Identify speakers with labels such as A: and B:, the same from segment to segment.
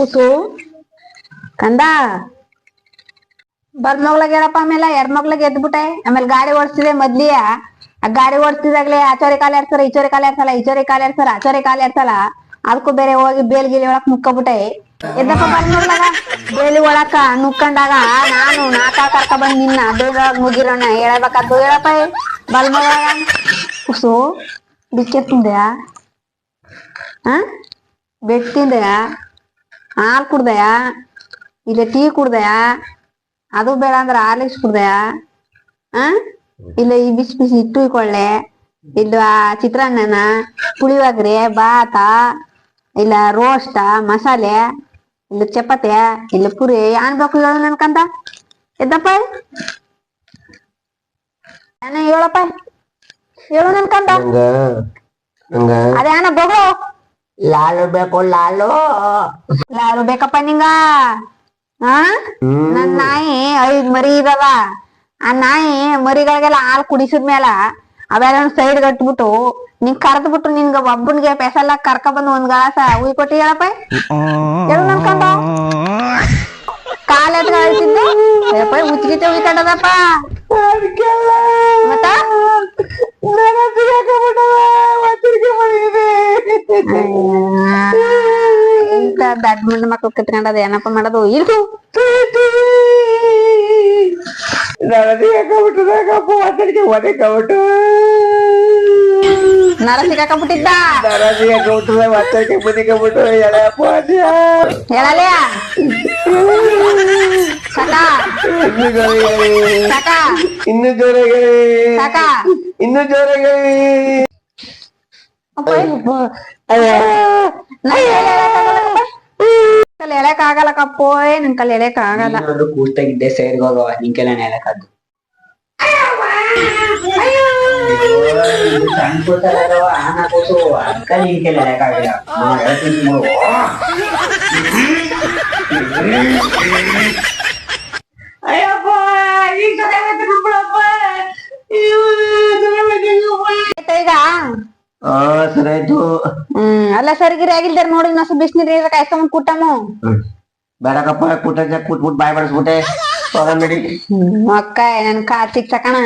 A: ಕೂಸು ಕಂದ? ಬರ್ ಮಗ್ಲಾಗ ಹೇಳಪ್ಪ ಆಮೇಲೆ, ಎರಡ್ ಮಗ್ಲಾಗ ಎದ್ಬಿಟ್ಟೆ. ಆಮೇಲೆ ಗಾಡಿ ಓಡಿಸ್ತಿದೆ ಮೊದ್ಲಿಯ. ಆ ಗಾಡಿ ಓಡಿಸ್ತಿದಾಗ್ಲೇ ಆಚೋರಿ ಕಾಲ ಎರ್ಸಲ್ಲ ಈಚೋರಿ ಕಾಲ ಎರ್ಸಲ್ಲ ಈಚೋರಿ ಕಾಲ ಎರ್ಸಲ್ಲ ಆಚೋರಿ ಕಾಲ ಎರ್ಸಲ್ಲ ಅದಕ್ಕೂ ಬೇರೆ ಹೋಗಿ ಬೇಲ್ ಗಿಲಿ ಒಳಕ್ ಮುಕ್ಕಬಿಟ್ಟೆ. ಎದ್ದಪ್ಪ ಬರ್ ಮಗ್ಲಾಗ ಬೇಲಿ ಒಳಕ ನುಕ್ಕಂಡಾಗ ನಾನು ನಾಕ ಕರ್ಕ ಬಂದ್ ನಿನ್ನ ಬೇಲೊಳಗ್ ಮುಗಿರೋಣ, ಹೇಳಬೇಕಾದ್ದು ಹೇಳಪ್ಪ ಬಲ್ ಮಗ್ಲಾಗ ಕುಸು ಬಿಕ್ಕೆ ತಿಂದ್ಯಾ? ಆ? ಬೆಟ್ ತಿಂದ್ಯಾ? ಹಾಲ್ ಕುಡ್ದಯಾ? ಇಲ್ಲ ಟೀ ಕುಡ್ದಯಾ? ಅದು ಬೇಡ ಅಂದ್ರೆ ಹಾರ್ಲಿಕ್ಸ್ ಕುಡ್ದಯಾ? ಹಾ ಇಲ್ಲ ಈ ಬಿಸಿ ಬಿಸಿ ಇಟ್ಟು ಇಕೊಳ್ಳೆ ಇಲ್ಲ ಚಿತ್ರಾನ್ನನ ಪುಳಿಯೋಗರೆ ಬಾತ ಇಲ್ಲ ರೋಸ್ಟ ಮಸಾಲೆ ಇಲ್ಲ ಚಪಾತಿ ಇಲ್ಲ ಪುರಿ. ಏನ್ ಬೇಕು ಹೇಳು ನನ್ಕಂತ? ಎದ್ದಪ್ಪ. ಹೇಳಪ್ಪ. ಹೇಳು ನನ್ಕಂತ.
B: ಅದೇ
A: ಅಣ್ಣ ಬಗಳು.
B: ಲಾಲು ಬೇಕು ಲಾಲು
A: ಲಾಲು ಬೇಕಪ್ಪ ನಿಂಗ ಆ ನನ್ ನಾಯಿ ಐದ್ ಮರಿ ಇದಾವ ಆ ನಾಯಿ ಮರಿಗಳಿಗೆಲ್ಲ ಹಾಲ್ ಕುಡಿಸಿದ್ಮೇಲ ಅವೆಲ್ಲ ಸೈಡ್ ಕಟ್ಬಿಟ್ಟು ನಿನ್ ಕರ್ದ್ ಬಿಟ್ಟು ನಿನ್ಗ ಒಬ್ಬನ್ಗೆ ಪೆಸಲ್ಲ ಕರ್ಕ ಬಂದು ಒಂದ್ ಗಾಸ ಉಯ್ ಕೊಟ್ಟಿ ಹೇಳಪ್ಪ ಹೇಳು ನನ್ಕಂದ ಕಾಲ್ ಎತ್ಕ ಅಳ್ತಿದ್ದು ಏಪ್ಪ ಉಚ್ಚಿಗಿತ್ತೆ ಉಯ್ತಾಡದಪ್ಪ ಮತ್ತ ಇಂತ ದಡ್ಡ ಮಂಡ್ ಮಕ್ಳು ಕಿತ್ಕೊಂಡದ ಏನಪ್ಪ ಮಾಡೋದು ಇಲ್ಸು
B: ನನಗೆ ಯಾಕಬಿಟ್ಟದಾಗಪ್ಪ ಮಾತಾಡಿಕೆ ಒದೆ ಕಬಿಟ್ಟು
A: ನರ ಹಾಕಬಿಟ್ಟಿದ್ದ
B: ನನಗೆ ಯಾಕಬಿಟ್ಟದ ಮತ್ತೆ ಎಳೆಯಪ್ಪ ಅದ್ಯಾ
A: ಹೇಳಲೇ? ಸಾಕ?
B: ಇನ್ನು ಜೋರಾಗಿ
A: ಸಾಕಾ?
B: ಇನ್ನು ಜೋರಾಗಿ
A: ಸಾಕಾ?
B: ಇನ್ನು ಜೋರಾಗಿ
A: ಕಲ್ ಎಳೆಕ್ ಆಗಲ್ಲ ಕಪ್ಪೋಯ್ ನನ್ ಕಲ್ ಎಳೆಕ್ ಆಗಲ್ಲ.
C: ನೀನಾದ್ರೂ ಕೂಸ್ತಾಗಿದ್ದೆ ಸೈಡ್ಗೆ ಹೋಗವ ನಿಂಕೆಲ್ಲ ಕೂತಾರವ ಆನ ಕೂಸು ಅದಕ್ಕ ನಿಂಕೆಲ್ಲ ನೆಲಕ್ಕಾಗಿಲ್ಲ ನಾವು ಹೇಳ್ತೀನಿ ನೋಡು
B: ಅಯ್ಯಪ್ಪ ಚೆನ್ನಾಗೈತೆ ಬಿಡ್ಬಿಡಪ್ಪ
A: ಆಯ್ತಾ ಅಲ್ಲ ಸರಿಗಿರಿ ಆಗಿಲ್ದಾರ ನೋಡಿ ನಸು ಬಿಸಿನೀರ್ ಕಾಯ್ಸ್ಕೊಂಡ್ ಕುಟ್ಟಮು
B: ಬೇಡಕಪ್ಪ, ಕೂಟ ಕೂಟ್ಬಿಟ್ಟು ಬಾಯ್ ಬಡಿಸ್ಬಿಟ್ಟೆ. ಹೋಗ ನಡಿ
A: ಅಕ್ಕ ನನ್ ಕಾ ಸಿಕ್ಸಕಣ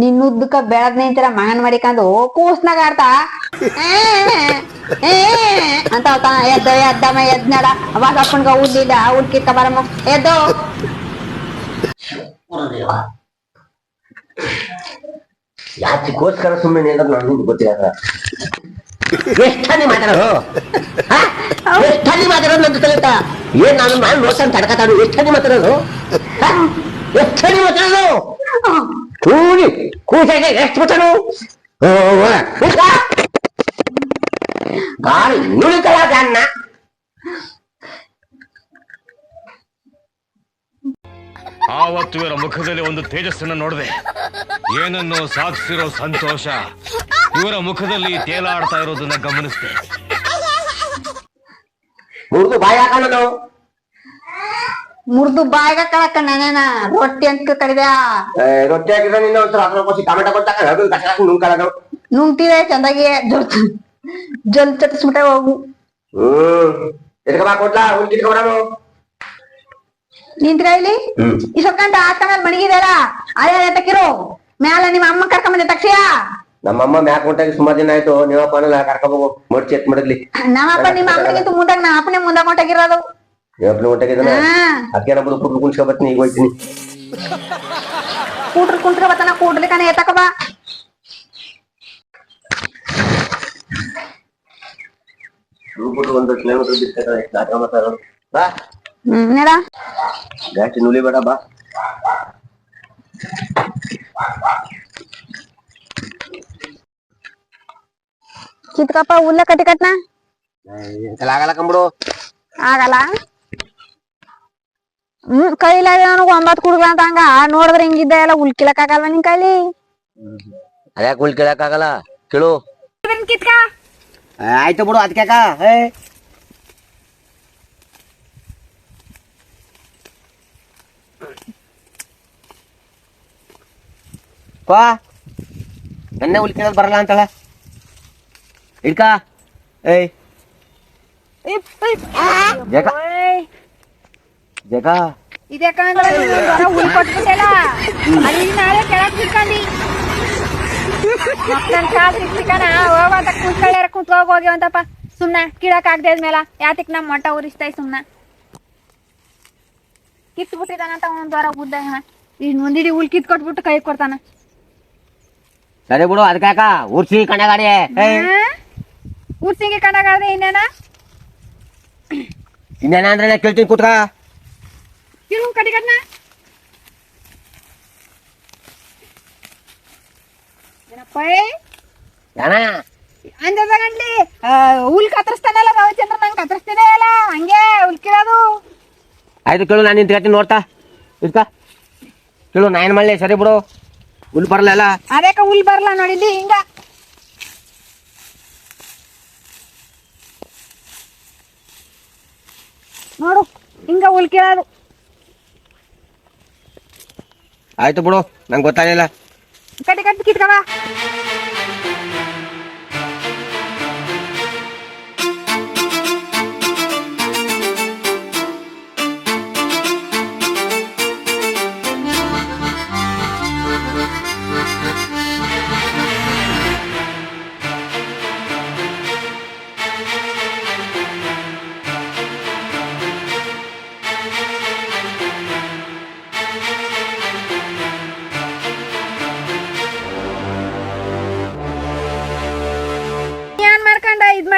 A: ನಿನ್ ಉದ್ದಕ್ಕ ಬೆಳದ್ ನಿಂತಿರ ಮಗನ್ ಮಾಡಿಕೊಂಡು ಕೂಸ್ನಾಗ ಆಡ್ತಾ. ಏ, ಏ, ಅಂತ ಅವತಾನ ಎದ್ದ ಎದ್ದಮ್ಮ ಎದ್ ನಡ ಅವಾಗ ಅಪ್ಪನ್ಗ ಉಡ್ಲಿಲ್ಲ ಉಡ್ಕಿತ್ತ ಬರಮ್ಮ. ಎದ್ದು.
B: ಯಾತಿಗೋಸ್ಕರ ಸುಮ್ಮನೆ ಅಂದ್ರೆ ನನಗೂ ಗೊತ್ತಿಲ್ಲ ಎಷ್ಟಲ್ಲಿ ಮಾತಾಡೋದು? ಎಷ್ಟಲ್ಲಿ ಮಾತಾಡೋದು ಅಂತ ತಿಳಿತಾ? ಏನ್ ನಾನು ನಾನು ನೋಡ್ತಾನೆ ತಡ್ಕತಾನು ಎಷ್ಟಲ್ಲಿ ಮಾತಾಡೋದು? ಹ? ಎಷ್ಟಲ್ಲಿ ಮಾತಾಡೋದು ಕೂಲಿ ಕೂಸಾಗೆ ಎಷ್ಟು ಮಾತಾಡು ಗಾಳಿ ಅನ್ನ
D: ಆವತ್ತು ಇವರ ಮುಖದಲ್ಲಿ ಒಂದು ತೇಜಸ್ಸನ್ನು ನೋಡಿದೆ ಏನನ್ನು ಸಾಧಿಸಿರೋ ಸಂತೋಷ ಇವರ ಮುಖದಲ್ಲಿ ತೇಲಾಡ್ತಾ ಇರೋದನ್ನ ಗಮನಿಸಿದೆ
B: ಮುರಿದು ಬಾಯಿ
A: ಮುರ್ದು ಬಾಯ್ಗ ಕಳಕ ನಾನೇನ ರೊಟ್ಟಿ ಅಂತ ಕರಿದ್ಯಾ
B: ರೊಟ್ಟಿ ಹಾಕಿದ್ರೆ ನಿನ್ನ ಒಂಥರ ಅದ್ರ ಕೋಸಿ ಟೊಮೆಟೊ ಕೊಟ್ಟಾಕ ಅದು
A: ನುಂಗ್ತಿದೆ ಚಂದಾಗಿ ಜಲ್ ಜೊಲ್ ಚಟಿಸ್ಬಿಟ್ಟೆ ಹೋಗು.
B: ಹ್ಮ್. ಎದಕ ಬಾ ಕೊಡ್ಲಾ? ಹುಲ್ ಕಿತ್ಕೊಬರನು
A: ನಿಂತ್ರ ಇಲ್ಲಿ? ಈ ಸೊಕ್ಕಂಟ ಆತ ಮೇಲೆ ಮಣಗಿದೆಲ್ಲ ಅದೇ ತಕ್ಕಿರು ಮ್ಯಾಲ ನಿಮ್ಮ ಅಮ್ಮ ಕರ್ಕೊಂಬಂದೆ ನಮ್ಮ
B: ನಮ್ಮಮ್ಮ ಮ್ಯಾಕ್ ಹೊಂಟಾಗಿ ಸುಮಾರು ದಿನ ಆಯ್ತು. ನೀವಪ್ಪ ಅನ್ನಲ್ಲ ಕರ್ಕೋಬೇಕು ಮಡ್ಚಿ ಎತ್ ಮಡಗ್ಲಿ.
A: ನಮ್ಮಪ್ಪ ನಿಮ್ಮ ಅಮ್ಮನಿಗಿಂತ ಮುಂದಾಗ ನಾ ಅಪ್ಪನೇ ಮುಂದಾಗ ಹೊಂಟಾಗಿರೋದು
B: ನೀವಪ್ಪ ಹೊಂಟಾಗಿದ್ದಾನ
A: ಹಾ
B: ಅದಕ್ಕೆ ನಮ್ಮದು ಕುಟ್ಲು ಕುಣ್ಸ್ಕೊಬತ್ತೀನಿ ಈಗ ಹೋಯ್ತೀನಿ
A: ಕೂಟ್ರ ಕುಂಟ್ರ ಬತ್ತನ ಕೂಡ್ಲಿಕ್ಕನ ಎತ್ತಕ ಬಾ
B: ರೂಬಿಟ್ಟು ಒಂದು ಕಿಲೋಮೀಟರ್ ಬಿಡ್ತಾರೆ ದಾಟ ಮಾತಾಡೋದು ಬಾ
A: ಹ್ಮ್ ನೆಡ
B: ಜಾಸ್ತಿ ನುಲಿ ಬೇಡ ಬಾ
A: ಕಿತ್ಕಪ್ಪ ಹುಲ್ಲ ಕಟ್ಟಿ ಕಟ್ನ
B: ಆಗಲ್ಲ ಕಂಬಿಡು
A: ಆಗಲ್ಲ ಹ್ಮ್ ಕೈಲಾಗ ನನಗ ಒಂಬತ್ ಕುಡ್ಗ ಅಂತ ಹಂಗ. ನೋಡಿದ್ರೆ ಹಿಂಗಿದ್ದ ಎಲ್ಲ ಉಲ್ಕಿಲಕ್ ಆಗಲ್ವ ನಿನ್ ಕೈಲಿ.
B: ಅದ್ಯಾಕ ಹುಲ್ ಕೇಳಕ್ಕಾಗಲ್ಲ ಕೇಳು.
A: ಕಿತ್ಕ.
B: ಆಯ್ತು ಬಿಡು ಅದಕ್ಯಾಕ ಏ. ಪಾ. ನನ್ನೇ ಬರಲ್ಲ ಅಂತಳ. ಇಡ್ಕ. ಏಯ್. ಯಾಕ ಜಗ
A: ಇದೇ ಕಂದ್ರೆ ಹುಲ್ ಕೊಟ್ಬಿಟ್ಟೆಲ್ಲ? ಅಲ್ಲಿ ನಾಳೆ ಕೆಳಗ್ ಬಿಟ್ಕೊಂಡಿ ಮಕ್ಕಳನ್ ಕಾಲ್ ಸಿಕ್ಸಿಕಣ ಹೋಗಂತ ಕುಂತ್ಕೊಳ್ಳಾರ ಕುಂತ್ಕೋಗ ಹೋಗಿ ಅಂತಪ್ಪ. ಸುಮ್ನ ಕೀಳಕ್ ಆಗದೆ ಆದ್ಮೇಲ ಯಾತಿಕ್ ನಮ್ ಮೊಟ್ಟ ಉರಿಸ್ತಾಯಿ ಸುಮ್ನ. ಕಿತ್ ಬಿಟ್ಟಿದಾನಂತ ಒಂದ್ ವಾರ ಉದ್ದ ಈಗ ಒಂದಿಡಿ ಹುಲ್ ಕಿತ್ ಕೊಟ್ಬಿಟ್ಟು ಕೈ ಕೊಡ್ತಾನ.
B: ಸರಿ ಬಿಡು ಅದಕ್ಕಾಕ ಉರ್ಸಿ ಕಣಗಾಡಿ
A: ಊರ್ಸಿಂಗೆ ಕಣಗಾಡ್ದೆ ಇನ್ನೇನ?
B: ಇನ್ನೇನ ಅಂದ್ರೆ ಕೇಳ್ತೀನಿ ಕೂತ್ಕ.
A: ಏನಪ್ಪ
B: ಯಾನ
A: ಅಂಜದ ಗಂಟ್ಲಿ ಹುಲ್ ಕತ್ತರಿಸ್ತಾನಲ್ಲ ಭಾವಚಂದ್ರ ನಂಗೆ ಕತ್ತರಿಸ್ತಿದೆ ಅಲ್ಲ ಹಂಗೆ ಉಲ್ಕಿರೋದು
B: ಆಯ್ತು ಕೇಳು ನಾನು ನಿಂತ್ಕೊತೀನಿ ನೋಡ್ತಾ ಇದ್ಕ ಕೇಳು ನಾ ಏನ್ ಮಾಡಲಿ ಸರಿ ಬಿಡು ಹುಲ್ ಬರಲ್ಲ
A: ಅದಕ್ಕೆ ಹುಲ್ ಬರಲ್ಲ ನೋಡಿದ್ದಿ ಹಿಂಗ ನೋಡು ಹಿಂಗ ಹುಲ್
B: ಆಯ್ತು ಬಿಡು ನಂಗೆ ಗೊತ್ತಾಗಲಿಲ್ಲ.
A: ಕಟ್ಟಿ ಕಟ್ಟಿ ಕಿತ್ಕವ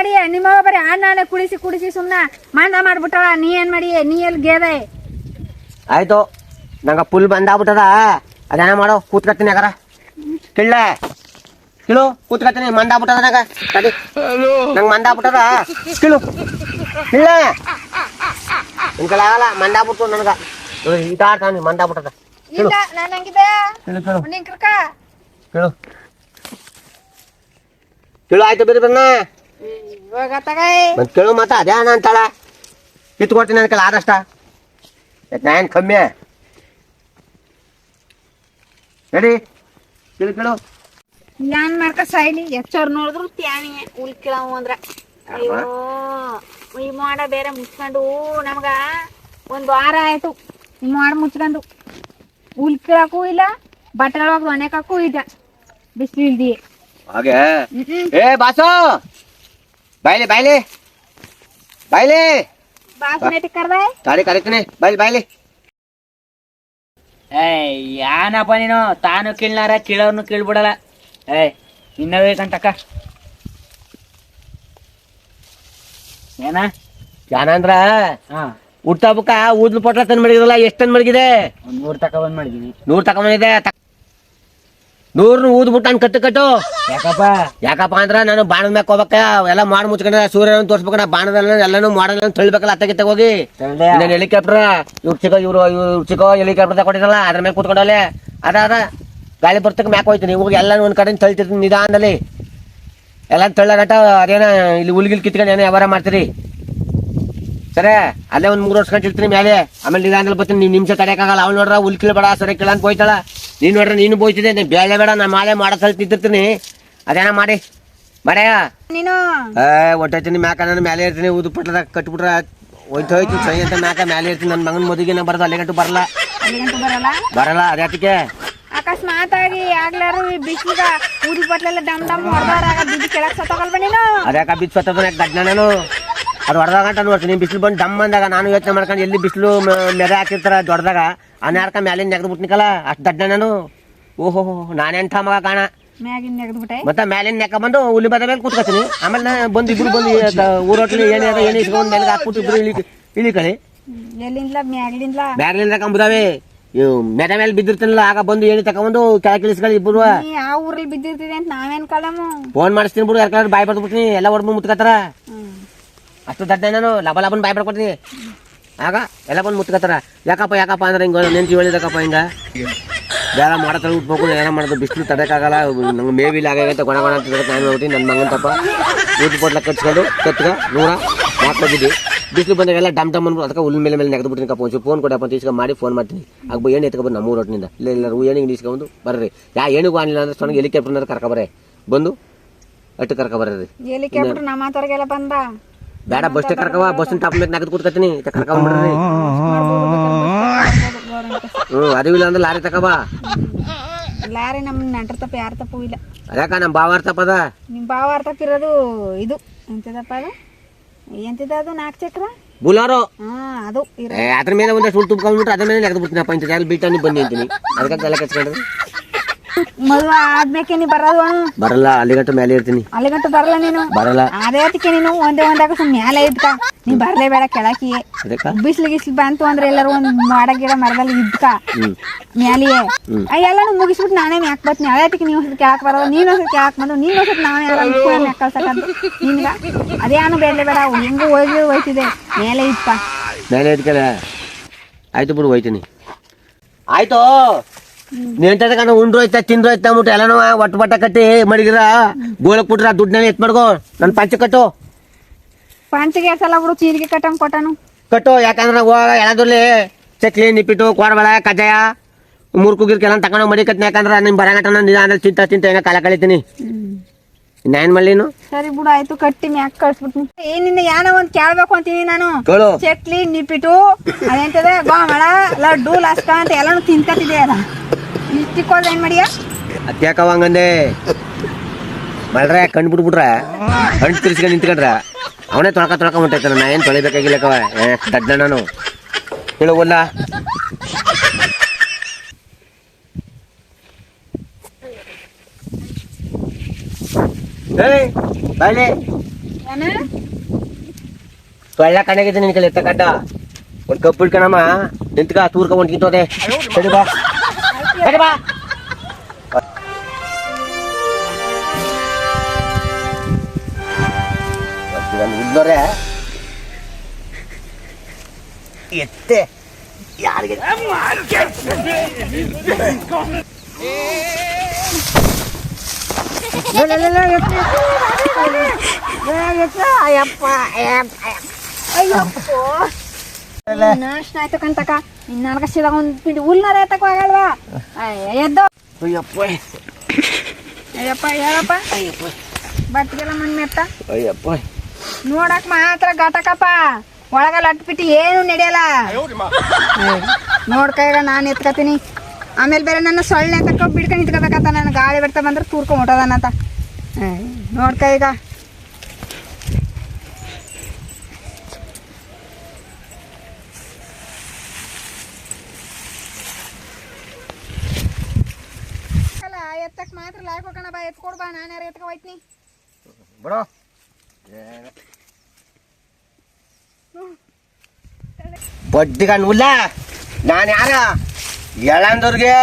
A: ಮಾಡಿ ನಿಮ್ಮ ಬರೀ ಅಣ್ಣಾನೆ ಕುಡಿಸಿ ಕುಡಿಸಿ ಸುಮ್ನ ಮಂದ ಮಾಡ್ಬಿಟ್ಟವ. ನೀ ಏನ್ ಮಾಡಿ? ನೀ ಎಲ್ಲಿ ಗೇದೆ?
B: ಆಯ್ತು. ನಂಗೆ ಫುಲ್ ಬಂದಾಗ್ಬಿಟ್ಟದ. ಅದೇನ ಮಾಡೋ? ಕೂತ್ಕತ್ತೀನಿ ಯಾಕಾರ ಕಿಳ್ಳ. ಕಿಳು ಕೂತ್ಕತ್ತೀನಿ. ಮಂದಾಗ್ಬಿಟ್ಟದ ನಂಗ. ತಡಿ ನಂಗೆ ಮಂದಾಗ್ಬಿಟ್ಟದ. ಕಿಳು. ಕಿಳ್ಳ. ನಿನ್ಕಲ್ಲ ಆಗಲ್ಲ. ಮಂದಾಗ್ಬಿಟ್ಟು ನನಗ. ಈಟ ಆಡ್ತಾನೆ ಮಂದಾಗ್ಬಿಟ್ಟದ. ಕಿಳು. ಕಿಳು ಕಿಳು. ಕಿಳು. ಕಿಳು ಆಯ್ತು ಬಿರು ಬನ್ನ
A: ಮತ್ತ
B: ಮತ್ತೆ ಕೇಳು ಮಾತ ಅದೇನ ಅಂತಾಳ. ಕಿತ್ಕೊಡ್ತೀನಿ ನನ್ನ ಕೈಲಿ ಆದಷ್ಟ ನಾನು ಕಮ್ಮಿ. ನಡಿ ಕೇಳು ಕೇಳು.
A: ಏನ್ ಮಾಡ್ಕ ಸಾಯ್ಲಿ ಎಚ್ಚರ್ ನೋಡಿದ್ರು ತ್ಯಾಣಿ ಉಲ್ ಕೇಳವು ಅಂದ್ರ. ಅಯ್ಯೋ ಈ ಮಾಡ ಬೇರೆ ಮುಚ್ಕೊಂಡು ನಮ್ಗ ಒಂದ್ ವಾರ ಆಯ್ತು. ಈ ಮಾಡ ಮುಚ್ಕೊಂಡು. ಉಲ್ ಕೇಳಕ್ಕೂ ಇಲ್ಲ ಬಟ್ಟೆ ಒಳಗ ಒಣಕಕ್ಕೂ ಇಲ್ಲ. ಬಿಸಿಲು ಇಲ್ದಿ
B: ಹಾಗೆ? ಏ ಬಾಸು! ಬಾಯ್ಲಿ ಬಾಯ್ಲಿ. ಬಾಯ್ಲಿ. ತಾಳಿ ಕರಿತೀನಿ. ಬಾಯ್ಲಿ ಬಾಯ್ಲಿ.
C: ಏಯ್ ಯಾನಪ್ಪ ನೀನು? ತಾನು ಕೀಳ್ನಾರ ಕೀಳೋರ್ನು ಕೀಳ್ಬಿಡಲ್ಲ. ಏಯ್ ಇನ್ನವೇ ಕಂತಕ್ಕ ಏನ?
B: ಯಾನಂದ್ರ
C: ಹಾ.
B: ಹುಟ್ಟ ಹಬ್ಬಕ್ಕ ಊದ್ಲು ಪೊಟ್ಲ ತಂದ್ ಮಡಗಿದಲ್ಲ ಎಷ್ಟು ತಂದ್ ಮಡಗಿದೆ?
C: ನೂರ್ ತಕ ಬಂದ್ ಮಾಡಿದೀನಿ
B: ನೂರ್ ತಗೊಂಬಂದಿದೆ ನೂರ್ನು ಊದ್ಬಿಟ್ಟು ನಾನು ಕಟ್ಟು ಕಟ್ಟು.
C: ಯಾಕಪ್ಪ?
B: ಯಾಕಪ್ಪ ಅಂದ್ರ ನಾನು ಬಾಣದ ಮ್ಯಾಕ್ ಹೋಗ್ಬೇಕ ಎಲ್ಲ ಮಾಡಿ ಮುಚ್ಕೊಂಡ ಸೂರ್ಯನ ನಾ ಬಾಣದಲ್ಲ ಎಲ್ಲಾನು ಮಾಡಲ್ಲ ತಳ್ಬೇಕಲ್ಲ ಅತ್ತಗಿತ್ತ ಹೋಗಿ. ನಾನು ಹೆಲಿಕಾಪ್ಟರ್? ಇವ್ರ ಚಿಕ್ಕ ಇವ್ರು ಇವ್ರು ಚಿಕ್ಕ ಹೆಲಿಕಾಪ್ಟರ್ ತಗೊಂಡಿರಲ್ಲ ಅದ್ರ ಮೇಲೆ ಕೂತ್ಕೊಂಡಲೆ ಅದ ಅದ. ಗಾಳಿ ಬರ್ತಕ್ಕ ಮ್ಯಾಕ್ ಹೋಯ್ತೀನಿ ನೀವು ಎಲ್ಲಾನು ಒಂದ್ ಕಡೆ ತಳ್ತಿರ್ತೀನಿ ನಿಧಾನದಲ್ಲಿ. ಎಲ್ಲ ತಳ್ಳಗಟ್ಟ ಅದೇನ ಇಲ್ಲಿ ಹುಲ್ಗಿಲ್ ಕಿತ್ಕೊಂಡು ಏನೋ ವ್ಯವಹಾರ ಮಾಡ್ತೀರಿ? ಸರಿ ಅಲ್ಲೇ ಒಂದ್ ಮೂರು ವರ್ಷ ಇರ್ತೀನಿ ಮೇಲೆ ಆಮೇಲೆ ನಿಧಾನದಲ್ಲಿ ಬರ್ತೀನಿ ನೀವು ನಿಮಿಷ ತಡೆಯಕ್ಕಾಗಲ್ಲ ಅವ್ಳು ನೋಡ್ರ ಹುಲ್ ಬೇಡ ಸರಿ ಕೀಳ ಅಂತ ಹೋಯ್ತಾಳ. ನೀನ್ ನೋಡ್ರಿ ನೀನು ಬೋಯ್ತಿದ್ದೆ ನೀನ್ ಬೇಳೆ ಬೇಡ ನಾ ಮಾಲೆ ಮಾಡಸಲ್ ಸಲ ನಿಂತಿರ್ತೀನಿ ಅದೇನ ಮಾಡಿ? ಮಾಡ್ಯಾ
A: ನೀನು?
B: ಏ ಮ್ಯಾಕ ನಾನು ಮೇಲೆ ಇರ್ತೀನಿ ಊದು ಪಟ್ಟದ ಕಟ್ಬಿಟ್ರೆ ಹೋಯ್ತು ಹೋಯ್ತು ಸೈ ಅಂತ ಮ್ಯಾಕ ಮೇಲೆ ಇರ್ತೀನಿ ನನ್ನ ಮಗನ ಮದುವೆಗೆ ನಾ ಬರೋದು ಅಲ್ಲಿಗಂಟು ಬರಲ್ಲ.
A: ಬರಲ್ಲ?
B: ಬರಲ್ಲ ಅದ್ಯಾತಿಕೆ
A: ಅಕಸ್ಮಾತ್ ಆಗಿ ಆಗ್ಲಾರು ಬಿಸಿಲಿಗ ಊದಿ ಬಟ್ಲೆಲ್ಲ ಡಮ್ ಡಮ್ ಹೊಡೆದಾರಾಗ ಬಿದ್ದು ಕೆಳಗ್ ಸತ್ತೋಗಲ್ವ ನೀನು?
B: ಅದ್ಯಾಕ ಬಿದ್ದು ಸತ್ತದ ಗಡ್ಡ ನಾನು? ಅದು ಹೊಡೆದಾಗ ಅಂತ ನೋಡ್ತೀನಿ ಬಿಸಿಲು ಬಂದು ಡಮ್ ಬಂದಾಗ ನಾನು ಯೋಚನೆ ಮಾಡ್ಕೊಂಡು ಎಲ್ಲಿ ಬಿಸಿಲು ಮೆರೆ ಹಾಕಿರ್ತಾರೆ ದೊಡ್ಡದಾಗ ಅನ್ಯಾರ್ಕ ಮ್ಯಾಲಿಂದ ನೆಗ್ದು ಬಿಟ್ನಿಕಲ್ಲ ಅಷ್ಟು ದಡ್ಡ ನಾನು. ಓಹೋ ನಾನೆಂಥ ಮಗ ಕಾಣ. ಮತ್ತೆ ಮ್ಯಾಲಿನ ನೆಕ್ಕ ಬಂದು ಹುಲಿ ಬದ ಮೇಲೆ ಕೂತ್ಕೊತೀನಿ. ಆಮೇಲೆ ನಾ ಬಂದು ಇಬ್ರು ಬಂದು ಊರೊಟ್ಲಿ ಏನೇ ಏನು ಇಸ್ಕೊಂಡು ಮೇಲೆ ಹಾಕ್ಬಿಟ್ಟು ಇಬ್ರು ಇಳಿ ಇಳಿ ಕಳಿ
A: ಎಲ್ಲಿಂದ ಮ್ಯಾಗ್ಲಿಂದ
B: ಕಂಬುದಾವೆ ಮೆದ ಮೇಲೆ ಬಿದ್ದಿರ್ತೀನಲ್ಲ ಆಗ ಬಂದು ಏನಿ ತಕೊಂಡು ಕೆಳಗೆ ಇಳಿಸ್ಕೊಳ್ಳಿ
A: ಆ ಊರಲ್ಲಿ ಅಂತ ನಾವೇನ್ ಕಳಮು
B: ಫೋನ್ ಮಾಡಿಸ್ತೀನಿ ಬಿಡು ಯಾರು ಬಾಯ್ ಬರ್ದ್ಬಿಡ್ತೀನಿ ಎಲ್ಲ ಹೊಡ್ದು ಮುತ್ಕತ್ತಾರ ಅಷ್ಟು ದಡ್ಡ ನಾನು ಲಬ ಲಬನ್ ಬಾಯ್ ಬರ್ಕೊಡ್ತೀನಿ ಆಗ ಎಲ್ಲ ಬಂದು ಮುತ್ಕೋತಾರ ಯಾಕಪ್ಪ ಯಾಕಪ್ಪ ಅಂದ್ರೆ ಹಿಂಗ ನೆಂಚು ಹೇಳಿದಕ್ಕಪ್ಪ ಹಿಂಗ. ಬೇಡ ಮಾಡತ್ತಲ್ಲ ಉಟ್ಬೇಕು ಏನ ಮಾಡೋದು, ಬಿಸಿಲು ತಡಕ್ಕಾಗಲ್ಲ ನಂಗೆ ಮೇವಿಲ್ಲ ಆಗೈತೆ ಗೊಣ ಗೊಣ ಅಂತ ನಾನು ಹೋಗ್ತೀನಿ ನನ್ನ ಮಗನ ತಪ್ಪ ಊಟ ಪೊಟ್ಲ ಕಟ್ಸ್ಕೊಂಡು ಕತ್ಕ, ನೂರ ಹೋಗಿದ್ದಿ ಬಿಸಿಲು ಬಂದಾಗೆಲ್ಲ ಡಮ್ ಡಮ್ ಅನ್ಬಿಟ್ಟು ಅದಕ್ಕೆ ಹುಲ್ ಮೇಲೆ ಮೇಲೆ ನೆಗೆದ್ಬಿಟ್ಟಿನಿ ಕಪ್ಪ ಒಂದು ಫೋನ್ ಕೊಡಪ್ಪ ಅಂತ ಇಸ್ಕೊಂಡು ಮಾಡಿ ಫೋನ್ ಮಾಡ್ತೀನಿ. ಆಗ ಏನು ಎತ್ಕೊಬಂದು ನಮ್ಮ ಊರೊಟ್ಟಿನಿಂದ ಇಲ್ಲ ಇಲ್ಲ ಏಣಿಗೆ ಇಸ್ಕೊಂಡು ಬರ್ರಿ. ಯಾ ಏಣಿಗೂ ಆನಿಲ್ಲ ಅಂದ್ರೆ ಸೊನ್ಗೆ ಹೆಲಿಕಾಪ್ಟರ್ನಾರ ಕರ್ಕೊಬರೇ ಬಂದು ಅಟ್ಟು ಕರ್ಕೊಬರ್ರಿ
A: ಹೆಲಿಕಾಪ್ಟರ್ ನಮ್ಮ ಮಾತಾರ್ಗೆಲ್ಲ ಬಂದ.
B: ಬೇಡ ಬಸ್ ಕರ್ಕವ ಬಸ್ ಟಾಪ್ ಮೇಲೆ ನಗದು ಕೂತ್ಕತ್ತೀನಿ ಕರ್ಕೊಂಡ್ಬಿಡ್ರಿ
A: ಮಾಡ್ಬೋದು ಅವ್ರಂತ
B: ಹ್ಮ್ ಅರಿವಿಲ್ಲ ಅಂದ್ರೆ ಲಾರಿ ತಕಬಾ
A: ಲಾರಿ ನಮ್ ನೆಂಟ್ರ ತಪ್ಪ ಯಾರ ತಪ್ಪು ಇಲ್ಲ.
B: ಅದಕ್ಕ ನಮ್ಮ ಬಾವಾರ್ ತಪ್ಪದ
A: ನಿಮ್ ಭಾವ ತಪ್ಪಿರೋದು ಇದು. ಎಂತದಪ್ಪ ಅದು? ಎಂತಿದ ಅದು ನಾಲ್ಕು ಚಕ್ರ?
B: ಬುಲಾರೋ.
A: ಹಾ ಅದು ಇರ
B: ಏ, ಅದ್ರ ಮೇಲೆ ಒಂದೇ ಸುಳ್ಳು ತುಂಬ್ಕೊಂಡ್ಬಿಟ್ಟು ಅದ್ರ ಮೇಲೆ ನೆಗೆದು ಬಿಡ್ತೀನಿ ಪಂಚ ಅಲ್ಲಿ ಬಿಟ್ಟು ನೀವು ಬನ್ನಿ ಅಂತೀನಿ. ಅದಕ್ಕೆ ತಲೆ ಕೆಚ್ಕೊಂಡ್ರೆ
A: ಮದುವೆ ಆದ್ಮೇಕೆ ನೀ ಬರೋದು?
B: ಬರಲ್ಲ ಅಲ್ಲಿಗಂಟ ಮೇಲೆ ಇರ್ತೀನಿ.
A: ಅಲ್ಲಿಗಂಟ ಬರಲ್ಲ ನೀನು?
B: ಬರಲ್ಲ.
A: ಅದೇ ಅದಕ್ಕೆ ನೀನು ಒಂದೇ ಒಂದಾಗ ಸುಮ್ ಮೇಲೆ ಇದ್ಕ. ನೀ ಬರ್ಲೇಬೇಡ ಕೆಳಕಿ
B: ಅದಕ್ಕ?
A: ಬಿಸ್ಲು ಗಿಸ್ಲು ಬಂತು ಅಂದ್ರೆ ಎಲ್ಲರೂ ಒಂದ್ ಮಾಡ ಗಿಡ ಮರದಲ್ಲಿ ಇದ್ಕ. ಮ್ಯಾಲಿಯೇ. ಎಲ್ಲಾನು ಮುಗಿಸ್ಬಿಟ್ಟು ನಾನೇ ಮ್ಯಾಕ್ ಬರ್ತೀನಿ. ಅದೇ ಅದಕ್ಕೆ ನೀವು ಕೆಳಕ್ ಬರೋದು ನೀನು ಒಂದ್ಸತಿ ಕೆಳಕ್ ಬಂದು ನೀನು ಒಂದ್ಸತಿ ನಾವೇ ಯಾರು ಅನ್ಕೊಂಡು ಮ್ಯಾಕ್ ಕಳ್ಸಕ್ಕಂತ. ನಿನ್ಗ? ಅದೇನು ಬೇಡಲೇ ಬೇಡ ಹೆಂಗು ಹೋಗಿ ಹೋಯ್ತಿದೆ. ಮೇಲೆ ಇದ್ಕ.
B: ಮೇಲೆ ಇದ್ಕಲ್ಲ ಆಯ್ತು ಬಿಡು ಹೋಯ್ತೀನಿ. ಆಯ್ತು. ನೆಂಟದ ಕಣ ಉಂಡ್ರು ಐತ ತಿಂದ್ರು ಐತ ಅಂದ್ಬಿಟ್ಟು ಎಲ್ಲನೂ ಒಟ್ಟು ಬಟ್ಟ ಕಟ್ಟಿ ಮಡಗಿರ ಗೋಳಕ್ ಬಿಟ್ರ ದುಡ್ಡನ್ನ ಎತ್ ಮಾಡ್ಕೋ ನನ್ನ ಪಂಚ ಕಟ್ಟು.
A: ಪಂಚಿಗೆ ಸಲ ಬಿಡು ಚೀರಿಗೆ ಕಟ್ಟಂಗ್ ಕೊಟ್ಟನು.
B: ಕಟ್ಟು ಯಾಕಂದ್ರೆ ಹೋಗ ಎಲ್ಲದಲ್ಲಿ ಚಕ್ಲಿ ನಿಪ್ಪಿಟ್ಟು ಕೋರಬಳ ಕಜ್ಜಾಯ ಮುರ್ಕು ಗಿರ್ಕು ಎಲ್ಲ ತಗೊಂಡು ಕಟ್ಟಿನ ಯಾಕಂದ್ರೆ ನಿಮ್ ಬರಂಗಟನ ಅಂದ್ರೆ ತಿಂತ ತಿಂತ ಹೆಂಗ ಕಾಲ ಕಳಿತೀನಿ. ನಾನು? ಮಾಡ್ಲಿನು
A: ಸರಿ ಬಿಡು ಆಯ್ತು ಕಟ್ಟಿ ಮ್ಯಾಕ್ ಕಳ್ಸ್ಬಿಟ್ಟು ಏ ನಿನ್ನ ಯಾನ ಒಂದ್ ಕೇಳ್ಬೇಕು ಅಂತೀನಿ ನಾನು.
B: ಕೇಳು.
A: ಚಕ್ಲಿ ನಿಪ್ಪಿಟ್ಟು ಅದೇಂತದೆ ಗೋಮಳ ಲಡ್ಡು ಲಸ್ಕ ಅಂತ ಎಲ್ಲಾನು ತಿನ್ಕತಿದೆ ಅಲ್ಲ ಇಷ್ಟಿಕ್ಕೋದ್ ಏನ್ ಮಾಡಿಯ?
B: ಅದ್ಯಾಕವ ಹಂಗಂದೆ? ಮಲ್ರೆ ಕಣ್ ಬಿಟ್ಬಿಟ್ರ ಹಣ್ಣು ತಿರ್ಸ್ಕೊಂಡು ನಿಂತ್ಕೊಂಡ್ರ ಅವನೇ ತೊಳಕ ತೊಳಕ ಹೊಂಟೈತಾನ ನಾ ಏನ್ ತೊಳಿಬೇಕಾಗಿಲ್ಲಕವ ಏ ದಡ್ಡ ನಾನು. ಹೇಳುವಲ್ಲ ಕಣ್ಣಾಗಿದ್ದೆ ಬಾಯ್ಲೆ. ತೊಳ್ಳ ಕಣಗಿದ್ದು ನಿನ್ ಕಲೆ ಎತ್ತಕಡ್ಡ ಒಂದ್ ಕಪ್ಪು ಇಟ್ಕಣಮ್ಮ ನಿಂತ್ಕ ತೂರ್ಕ ಹೊಂಟ್ಕಿಂತೋದೆ ಸರಿ ಬಾ ಸರಿ ಬಾ ಉದ್ದೋರೆ ಎತ್ತೆ ಯಾರಿಗೆ
A: ನಾಷ್ಟ ಆಯ್ತು ಕಂತಕ ಇನ್ನ ನನಗ ಸಿದಾಗ ಒಂದ್ ಪಿಂಡಿ ಹುಲ್ನಾರ ಎತ್ತಕ್ಕೂ ಆಗಲ್ವಾ? ಎದ್ದೋ.
B: ಅಯ್ಯಪ್ಪ.
A: ಅಯ್ಯಪ್ಪ ಹೇಳಪ್ಪ. ಬಟ್ಟಿಗೆಲ್ಲ ಮಣ್ಣು ಮೆತ್ತ.
B: ಅಯ್ಯಪ್ಪ.
A: ನೋಡಕ್ ಮಾತ್ರ ಘಟಕಪ್ಪ ಒಳಗಲ್ಲ ಅಟ್ಬಿಟ್ಟು ಏನು ನಡೆಯಲ್ಲ. ನೋಡ್ಕ ಈಗ ನಾನು ಎತ್ಕತೀನಿ. ಆಮೇಲೆ ಬೇರೆ ನನ್ನ ಸೊಳ್ಳೆ ತಕ್ಕ ಬಿಡ್ಕೊಂಡು ನಿಂತ್ಕೋಬೇಕಂತ ನಾನು ಗಾಳಿ ಬಿಡ್ತಾ ಬಂದ್ರೆ ತೂರ್ಕೊಂಡು ಹೊಟ್ಟೋದನಂತ ನೋಡ್ಕ ಈಗ ಅಲ್ಲ ಎತ್ತಕ್ ಮಾತ್ರ ಲಾಯ್ಕ್ ಹೋಗೋಣ ಬಾ ಎತ್ಕೊಡ್ ಬಾ ನಾನು ಯಾರು ಎತ್ಕೊ ಹೋಯ್ತೀನಿ.
B: ಬರೋ ಬಡ್ಡಿ ಕಣ್ಣುಲ್ಲ ನಾನು ಯಾರ? ಎಳಂದವ್ರಿಗೆ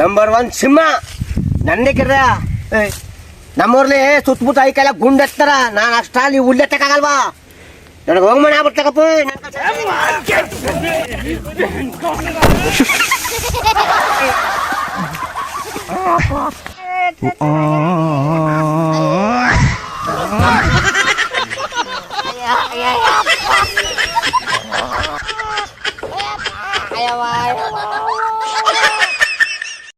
B: ನಂಬರ್ ಒನ್ ಸಿಂಹ. ನನ್ನೇ ಕಿರ. ನಮ್ಮೂರ್ಲಿ ಸುತ್ತಮುತ್ತ ಐಕೆಲ್ಲ ಗುಂಡೆತ್ತಾರ ನಾನು ಅಷ್ಟ ನೀವು ಉಲ್ಲೆತ್ತಕ್ಕಾಗಲ್ವಾ ನನಗೆ ಹೋಗ್ ಮನೆ ಆಗ್ಬಿಡ್ತಕ್ಕಪ್ಪ
A: Ayaw, ayaw.